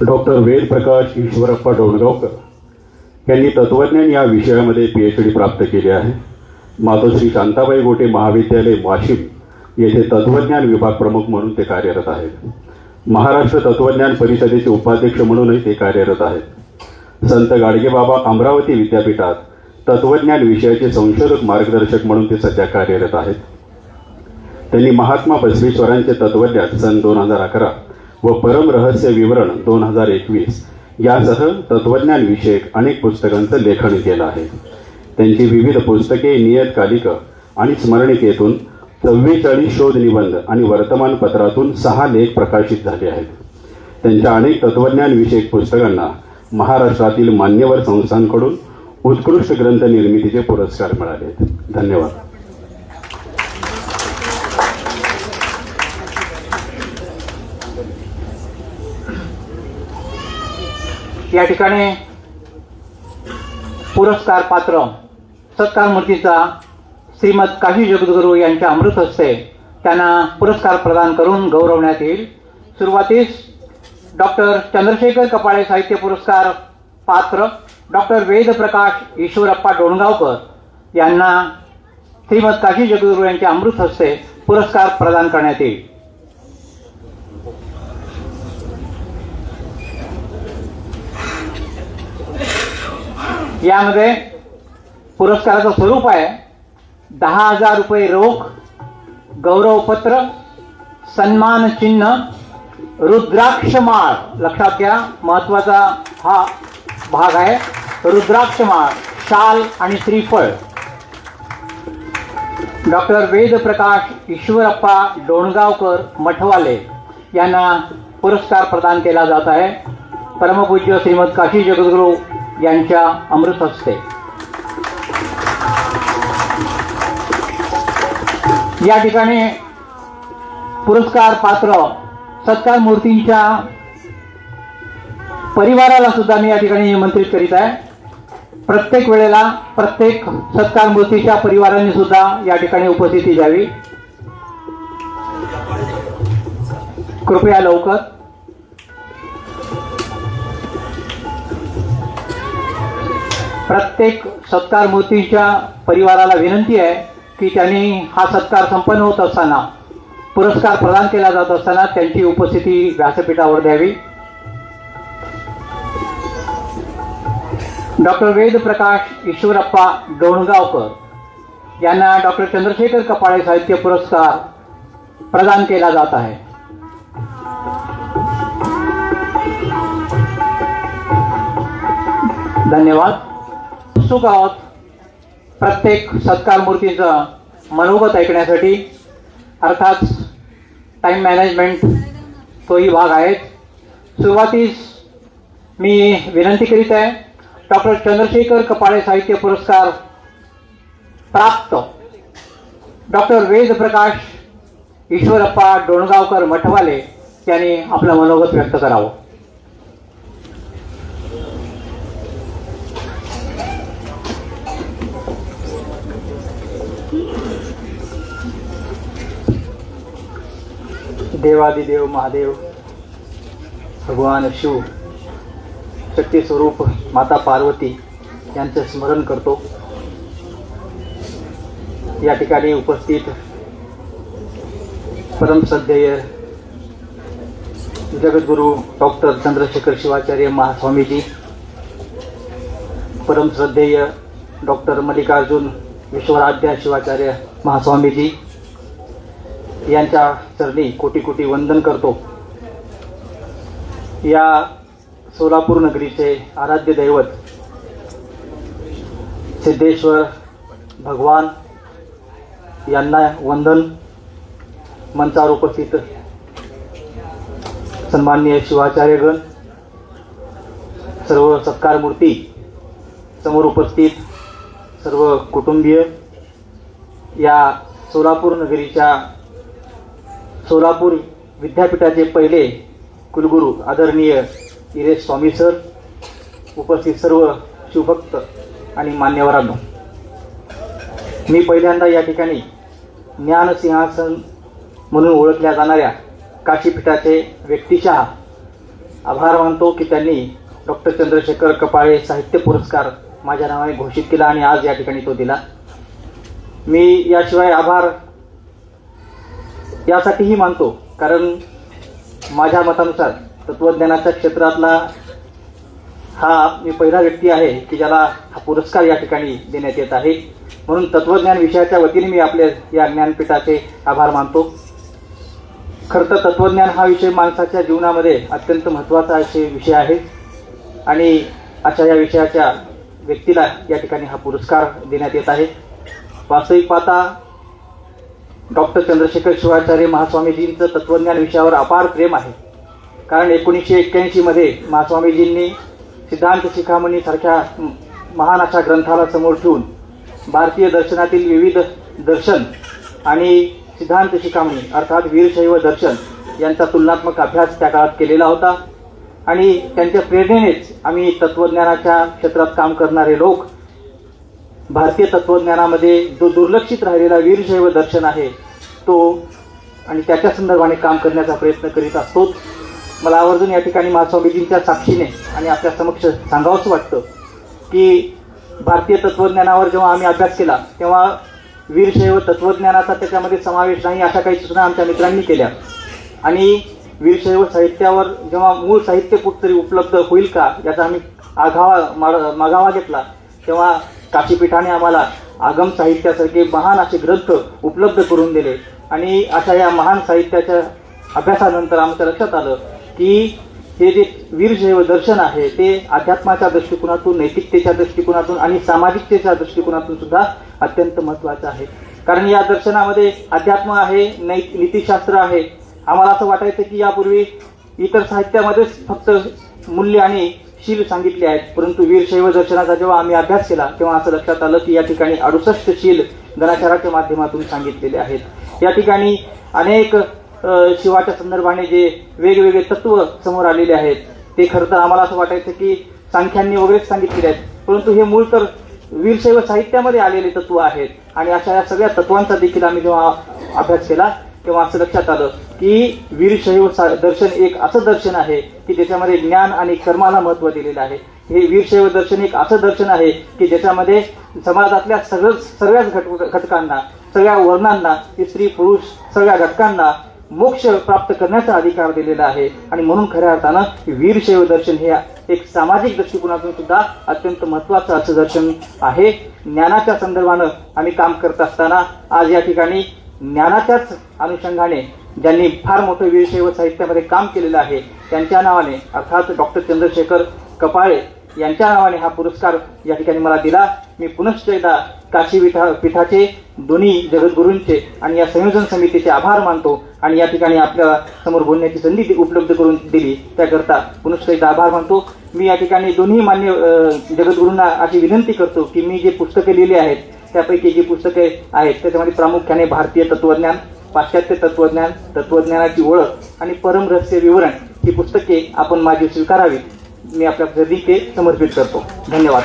Doctor Vedprakash Ishwarappa Dongaonkar यांनी तत्वज्ञान या विषयामध्ये पी एच डी प्राप्त केली आहे. मातोश्री शांताबाई गोटे महाविद्यालय वाशिम येथे तत्वज्ञान विभाग प्रमुख म्हणून ते कार्यरत आहेत. महाराष्ट्र तत्वज्ञान परिषदेचे उपाध्यक्ष म्हणूनही ते कार्यरत आहेत. संत गाडगेबाबा अमरावती विद्यापीठात तत्वज्ञान विषयाचे संशोधक मार्गदर्शक म्हणून ते सध्या कार्यरत आहेत. त्यांनी महात्मा बसवेश्वरांचे तत्वज्ञान सन दोन हजार अकरा व परम रहस्य विवरण दोन हजार एकवीस यासह तत्वज्ञान विषयक अनेक पुस्तकांचं लेखन केलं आहे. त्यांची विविध पुस्तके नियतकालिक आणि स्मरणिकेतून चव्वेचाळीस शोध निबंध आणि वर्तमानपत्रातून सहा लेख प्रकाशित झाले आहेत. त्यांच्या अनेक तत्वज्ञान विषयक पुस्तकांना महाराष्ट्रातील मान्यवर संस्थांकडून उत्कृष्ट ग्रंथ निर्मितीचे पुरस्कार मिळाले आहेत. धन्यवाद. या ठिकाणी पुरस्कार पात्र सत्कार मूर्तीचा श्रीमद काशी जगद्गुरू यांच्या अमृत हस्ते त्यांना पुरस्कार प्रदान करून गौरवण्यात येईल. सुरुवातीस डॉक्टर चंद्रशेखर कपाळे साहित्य पुरस्कार पात्र डॉक्टर वेदप्रकाश ईश्वरप्पा डोणगावकर यांना श्रीमद काशी जगद्गुरू यांच्या अमृत हस्ते पुरस्कार प्रदान करण्यात येईल. यामध्ये पुरस्काराचं स्वरूप आहे. दहा हजार रुपये रोख गौरवपत्र सन्मान चिन्ह रुद्राक्षमाळ लक्षात घ्या महत्त्वाचा हा भाग आहे. रुद्राक्षमाळ शाल आणि श्रीफळ. डॉक्टर वेदप्रकाश ईश्वरप्पा डोणगावकर मठवाले यांना पुरस्कार प्रदान केला जात आहे. परमपूज्य श्रीमद काशी जगद्गुरू यांच्या अमृत हस्ते. या ठिकाणी पुरस्कार पात्र सत्कार मूर्तींच्या परिवाराला सुद्धा मी या ठिकाणी निमंत्रित करीत आहे. प्रत्येक वेळेला प्रत्येक सत्कार मूर्तीच्या परिवारांनी सुद्धा या ठिकाणी उपस्थिती द्यावी. कृपया लवकर प्रत्येक सत्कार मूर्तींच्या परिवाराला विनंती आहे की त्यांनी हा सत्कार संपन्न होत असताना पुरस्कार प्रदान केला जात असताना त्यांची उपस्थिती व्यासपीठावर द्यावी. डॉक्टर वेदप्रकाश ईश्वरप्पा डोणगावकर यांना डॉक्टर चंद्रशेखर कपाळे साहित्य पुरस्कार प्रदान केला जात आहे. धन्यवाद. उत्सुक आहोत प्रत्येक सत्कार मूर्तीचं मनोगत ऐकण्यासाठी अर्थात टाईम मॅनेजमेंट तोही भाग आहे. सुरुवातीस मी विनंती करीत आहे डॉक्टर चंद्रशेखर कपाळे साहित्य पुरस्कार प्राप्त. डॉक्टर वेद प्रकाश ईश्वरप्पा डोणगावकर मठवाले यांनी आपलं मनोगत व्यक्त करावं. देवादिदेव महादेव भगवान शिव शक्ती स्वरूप माता पार्वती यांचं स्मरण करतो. या ठिकाणी उपस्थित परमसध्येय जगद्गुरू डॉक्टर चंद्रशेखर शिवाचार्य महास्वामीजी परमश्रद्धेय डॉक्टर मल्लिकार्जुन विश्वराध्या शिवाचार्य महास्वामीजी यांच्या चरणी कोटी कोटी वंदन करतो. या सोलापूर नगरीचे आराध्य दैवत सिद्धेश्वर भगवान यांना वंदन. मंचावर उपस्थित सन्माननीय शिवाचार्यगण सर्व सत्कार मूर्ती समोर उपस्थित सर्व कुटुंबीय या सोलापूर नगरीच्या सोलापूर विद्यापीठाचे पहिले कुलगुरू आदरणीय इरेश स्वामी सर उपस्थित सर्व शिवभक्त आणि मान्यवरांनो. मी पहिल्यांदा या ठिकाणी ज्ञानसिंहासन म्हणून ओळखल्या जाणाऱ्या काशीपीठाचे व्यक्तिशः आभार मानतो की त्यांनी डॉक्टर चंद्रशेखर कपाळे साहित्य पुरस्कार माझ्या नावाने घोषित केला आणि आज या ठिकाणी तो दिला. मी याशिवाय आभार यासाठीही मानतो कारण माझ्या मतानुसार तत्वज्ञानाच्या क्षेत्रातला हा मी पहिला व्यक्ती आहे की ज्याला हा पुरस्कार या ठिकाणी देण्यात येत आहे. म्हणून तत्वज्ञान विषयाच्या वतीने मी आपल्या या ज्ञानपीठाचे आभार मानतो. खरं तर तत्वज्ञान हा विषय माणसाच्या जीवनामध्ये अत्यंत महत्त्वाचा असे विषय आहे. आणि अशा या विषयाच्या व्यक्तीला या ठिकाणी हा पुरस्कार देण्यात येत आहे. वास्तविक पाहता डॉक्टर चंद्रशेखर शिवाचार्य महास्वामीजींचं तत्वज्ञान विषयावर अपार प्रेम आहे. कारण एकोणीसशे एक्क्याऐंशीमध्ये महास्वामीजींनी सिद्धांत शिखामणीसारख्या महान अशा ग्रंथाला समोर ठेवून भारतीय दर्शनातील विविध दर्शन आणि सिद्धांत शिखामणी अर्थात वीरशैव दर्शन यांचा तुलनात्मक अभ्यास त्या काळात केलेला होता. आणि त्यांच्या प्रेरणेनेच आम्ही तत्वज्ञानाच्या क्षेत्रात काम करणारे लोक भारतीय तत्वज्ञानामध्ये जो दुर्लक्षित राहिलेला वीरशैव दर्शन आहे तो आणि त्याच्या संदर्भाने काम करण्याचा प्रयत्न करीत असतोच मला आवर्जून या ठिकाणी महास्वामीजींच्या साक्षीने आणि आपल्या समक्ष सांगावंसं वाटतं की भारतीय तत्वज्ञानावर जेव्हा आम्ही अभ्यास केला तेव्हा वीरशैव तत्वज्ञानाचा त्याच्यामध्ये समावेश नाही अशा काही सूचना आमच्या मित्रांनी केल्या. आणि वीरशैव साहित्यावर जेव्हा मूळ साहित्य कुठतरी उपलब्ध होईल का याचा आम्ही आघावा माड- मागावा घेतला तेव्हा काशीपीठाने आम्हाला आगम साहित्यासारखे महान असे ग्रंथ उपलब्ध करून दिले. आणि अशा या महान साहित्याच्या अभ्यासानंतर आमच्या लक्षात आलं की हे जे वीरशैव दर्शन आहे ते अध्यात्माच्या दृष्टिकोनातून नैतिकतेच्या दृष्टिकोनातून आणि सामाजिकतेच्या दृष्टिकोनातून सुद्धा अत्यंत महत्त्वाचं आहे. कारण या दर्शनामध्ये अध्यात्म आहे नै नीतिशास्त्र आहे. आम्हाला असं वाटायचं की यापूर्वी इतर साहित्यामध्येच फक्त मूल्य आणि शील सांगितले आहेत. परंतु वीरशैव दर्शनाचा जेव्हा आम्ही अभ्यास केला तेव्हा असं लक्षात आलं की या ठिकाणी अडुसष्ट शील गणाचाराच्या माध्यमातून सांगितलेले आहेत. या ठिकाणी अनेक शिवाच्या संदर्भाने जे वेगवेगळे तत्व समोर आलेले आहेत ते खरं तर आम्हाला असं वाटायचं की सांख्यांनी वगैरेच सांगितलेले आहेत. परंतु हे मूळ तर वीरशैव साहित्यामध्ये आलेले तत्व आहेत. आणि अशा या सगळ्या तत्वांचा देखील आम्ही जेव्हा अभ्यास केला तेव्हा असं लक्षात आलं की वीरशैव सा- दर्शन एक असं दर्शन आहे की ज्याच्यामध्ये ज्ञान आणि कर्माला महत्त्व दिलेलं आहे. हे वीरशैव दर्शन एक असं दर्शन आहे की ज्याच्यामध्ये समाजातल्या सगळंच सगळ्याच घट घटकांना सगळ्या वर्णांना स्त्री पुरुष सगळ्या घटकांना मोक्ष प्राप्त करण्याचा अधिकार दिलेला आहे. आणि म्हणून खऱ्या अर्थानं वीरशैव दर्शन हे एक सामाजिक दृष्टिकोनातून सुद्धा अत्यंत महत्त्वाचं असं दर्शन आहे. ज्ञानाच्या संदर्भानं आम्ही काम करत असताना आज या ठिकाणी ज्ञानाच्याच अनुषंगाने ज्यांनी फार मोठं वीरशैव साहित्यामध्ये काम केलेलं आहे त्यांच्या नावाने अर्थात डॉक्टर चंद्रशेखर कपाळे यांच्या नावाने हा पुरस्कार या ठिकाणी मला दिला. मी पुनश्च एकदा काशी विठा पीठाचे दोन्ही जगद्गुरूंचे आणि या संयोजन समितीचे आभार मानतो आणि या ठिकाणी आपल्यासमोर बोलण्याची संधी उपलब्ध करून दिली. त्याकरता पुनश्च एकदा आभार मानतो. मी या ठिकाणी दोन्ही मान्य जगद्गुरूंना अशी विनंती करतो की मी जे पुस्तके लिहिली आहेत त्यापैकी जी पुस्तके आहेत त्याच्यामध्ये प्रामुख्याने भारतीय तत्वज्ञान पाश्चात्य तत्वज्ञान तत्वज्ञानाची ओळख आणि परमरहस्य विवरण ही पुस्तके आपण माझी स्वीकारावीत. मी आपल्या प्रदीके समर्पित करतो. धन्यवाद.